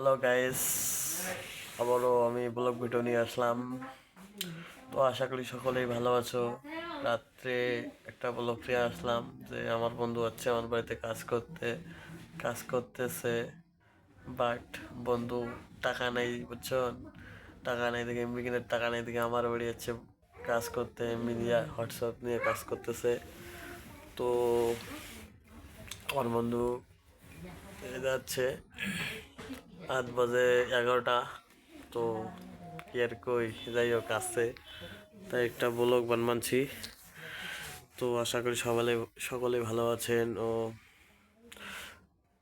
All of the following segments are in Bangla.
হ্যালো গাইস আবারও আমি ব্লগ ভিডিও নিয়ে আসলাম। তো আশা করি সকলেই ভালো আছো। রাত্রে একটা ব্লগ নিয়ে আসলাম যে আমার বন্ধু হচ্ছে আমার বাড়িতে কাজ করতে, কাজ করতেছে। বাট বন্ধু টাকা নেই, বুঝছ? টাকা নেই দেখে এমবি কিনে টাকা নেই দেখে আমার বাড়ি হচ্ছে কাজ করতে এমবি নিয়ে হোয়াটসঅ্যাপ নিয়ে কাজ করতেছে। তো আমার বন্ধু যাচ্ছে। আট বাজে এগারোটা। তো কি আর কই, যাই হোক, আছে। তাই একটা ব্লগ বানমানছি। তো আশা করি সকালে সকলে ভালো আছেন ও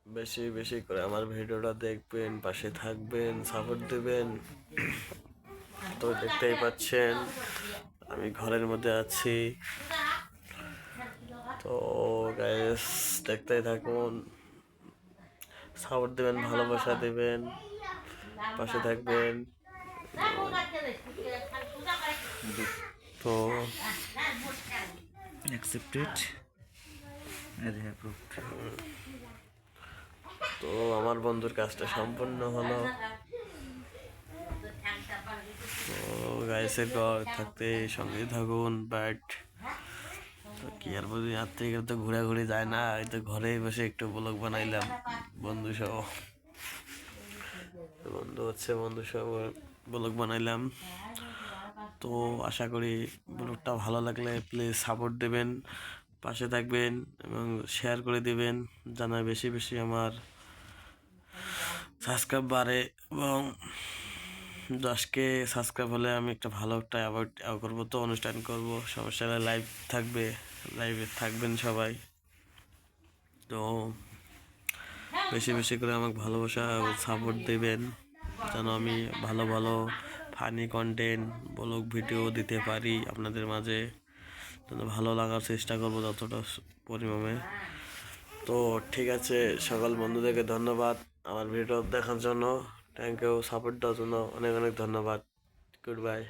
বেশি বেশি করে আমার ভিডিওটা দেখবেন, পাশে থাকবেন সাপোর্ট দেবেন। তো দেখতেই পাচ্ছেন, আমি ঘরের মধ্যে আছি। তো গ্যাস দেখতেই থাকুন। সাপোর্ট দেবেন ভালোবাসা দেবেন পাশে থাকবেন। তো তো আমার বন্ধুর কাজটা সম্পূর্ণ হলো। তো গাইসের ঘর থাকতে সঙ্গে থাকুন বাট কি আর বলি আর থেকে তো ঘোরাঘুরি যায় না, এই তো ঘরেই বসে একটু ব্লগ বানাইলাম, বন্ধু সহ। বন্ধু হচ্ছে, বন্ধু সহ ব্লগ বানাইলাম। তো আশা করি ব্লগটা ভালো লাগলে প্লিজ সাপোর্ট দেবেন, পাশে থাকবেন এবং শেয়ার করে দিবেন জানা বেশি বেশি আমার সাবস্ক্রাইব বাড়ে এবং দশকে সাবস্ক্রাইব হলে আমি একটা ভালো একটা অ্যাওয়ার্ড করব তো, অনুষ্ঠান করব। সমস্যা হলে লাইভ থাকবে লাইভে থাকবেন সবাই। তো বেশি বেশি করে আমাকে ভালোবাসা সাপোর্ট দেবেন, যেন আমি ভালো ভালো ফানি কন্টেন্ট ব্লগ ভিডিও দিতে পারি আপনাদের মাঝে। যেন ভালো লাগার চেষ্টা করব যতটা পরিমাণে। তো ঠিক আছে, সকল বন্ধুদেরকে ধন্যবাদ। আমার ভিডিও দেখার জন্য। থ্যাংক ইউ সাপোর্ট দেওয়ার জন্য অনেক অনেক ধন্যবাদ গুড বাই